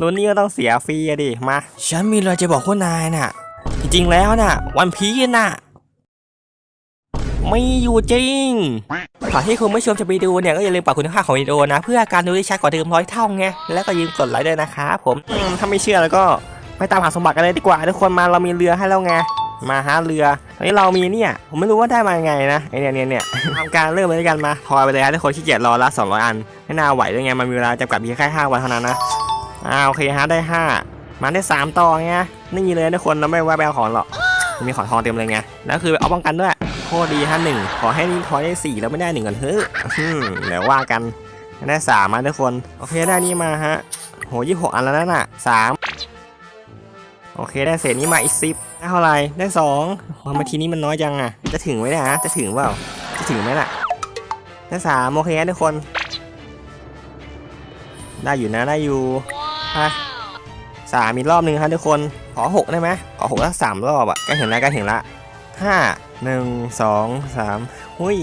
รุ่นนี้ก็ต้องเสียฟรีอะดิ มา ฉันมีอะไรจะบอกพวกนายน่ะ จริงๆแล้วน่ะ วันพีชน่ะ ไม่อยู่จริงก่อนที่คุณผู้ชมจะไปดูเนี่ยก็อย่าลืมปรับคุณภาพของวิดีโอนะ เพื่อการดูได้ชัดกว่าเดิมร้อยเท่าไง แล้วก็อย่าลืมกดไลค์ด้วยนะครับผมอืมถ้าไม่เชื่อแล้วก็ไปตามหาสมบัติกันเลยดีกว่า ทุกคนมาเรามีเรือให้แล้วไง มาหาเรือตอนนี้เรามีเนี่ย ผมไม่รู้ว่าได้มายังไงนะไอเนี่ยเนี่ยเนี่ยทำการเริ่มเลยด้วยกันมาทอยไปเลยฮะทุกคนขี้เกียจรอละ200 อันไม่น่าไหวด้วยไงมันมีเวลาจำกัดเพียงแค่5วันเท่านั้นนะ อ่าโอเคฮะได้ 5มันได้ 3ต่อไงนี่เลยทุกคนเราไม่ว่าไปเอาของหรอกมีของทองเต็มเลยไงแล้วคือเอาป้องกันด้วยโคตรดีฮะหนึ่งขอให้นี่ทอได้สี่แล้วไม่ได้หนึ่งก่อนเฮ้ยเดี๋ยวว่ากันได้สามมาทุกคนโอเคได้นี่มาฮะโหยี่หกอันแล้วนั่นน่ะสามโอเคได้เศษนี้มาอีกสิบได้เท่าไหร่ได้สองทำไมาทีนี้มันน้อยจังอะจะถึงไหมนะจะถึงเปล่าจะถึงไหมล่ะได้สามโอเคฮะทุกคน ได้อยู่นะได้อยู่ ฮะสามอีกรอบหนึ่งครับทุกคน ขอหกได้ไหมขอหกแล้วสามรอบอะใกล้ถึงแล้วใกล้ถึงละห้าหนึ่งสองสามหุย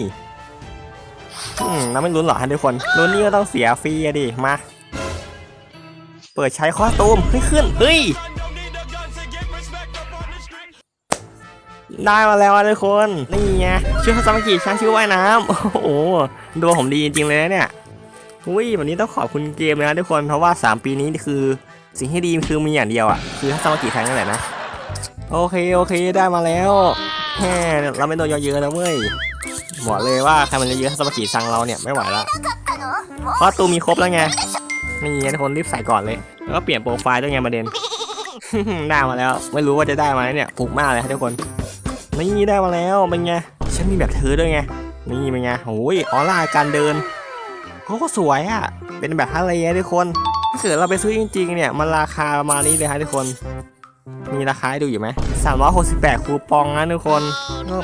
อืมเราไม่ลุ้นหรอฮะทุกคนลุ้นนี่ก็ต้องเสียฟรีอะดิมา เปิดใช้คอตูมเฮ้ยขึ้นเฮ้ยได้มาแล้วทุกคน นี่ไงชื่อฮัสมากิช่างชื่อว่ายน้ำโอ้โหดวงผมดีจริงเลยเนี่ย อุ้ยวันนี้ต้องขอบคุณเกมนะทุกคนเพราะว่า 3 ปีนี้คือสิ่งที่ดีคือมีอย่างเดียวอะคือถ้าสมากิครั้งนั่นแหละนะโอเคโอเคได้มาแล้วแหมเราไม่โดนเยอะๆนะเว้ยบอกเลยว่าใครมันจะเยอะถ้าสมากิสั่งเราเนี่ยไม่ไหวละเพราะตูมีครบแล้วไงนี่ทุกคนรีบใส่ก่อนเลยแล้วก็เปลี่ยนโปรไฟล์ด้วยไงประเด็นได้มาแล้ว ไม่รู้ว่าจะได้ไหมเนี่ยผูกมากเลยครับทุกคนนี่ได้มาแล้วเป็นไงฉันมีแบบเธอด้วยไงนี่เป็นไงโอ้ยออร่าการเดิน เขาก็สวยอะ เป็นแบบฮาเลย์ทุกคนถ้าเกิดเราไปซื้อจริง ๆ เนี่ย มันราคาประมาณนี้เลยฮะทุกคน มีราคาให้ดูอยู่ไหมสามร้อยหกสิบแปดคูปองนะทุกคน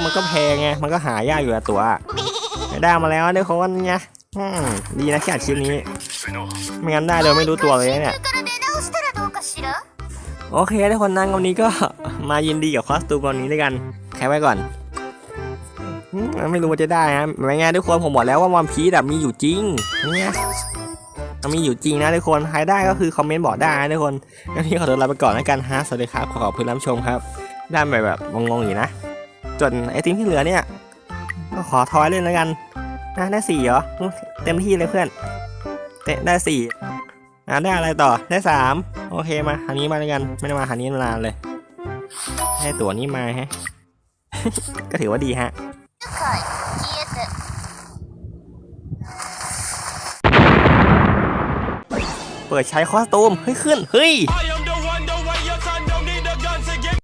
มันก็แพงไง มันก็หายากอยู่ละตัวได้มาแล้วทุกคนไงดีนะที่อัดคลิปนี้ ไม่งั้นได้เลยไม่รู้ตัวเลยเนี่ยโอเคทุกคนนั่งวันนี้ก็มายินดีกับคอสตูมวันนี้ด้วยกันแค่ไว้ก่อน ไม่รู้ว่าจะได้นะไม่ไงทุกคนผมบอกแล้วว่าวันพีซมีอยู่จริงเนี่ยมีอยู่จริงนะทุกคนใครได้ก็คือคอมเมนต์บอกได้นะทุกคนงั้นพี่ขอตัวลาไปก่อนแล้วกันฮะสวัสดีครับขอขอบคุณรับชมครับได้ไปแบบงงๆอยู่นะจนไอติมที่เหลือเนี่ยก็ขอทอยเล่นแล้วกันนะได้สี่เหรอเต็มที่เลยเพื่อนเตะได้สี่อะได้อะไรต่อได้สามโอเคมาหานี้มาแล้วกันไม่ได้มาหานี้นานเลยให้ตัวนี้มาฮะก็ถือว่าดีฮะ เปิดใช้คอสตูมเฮ้ยขึ้นเฮ้ย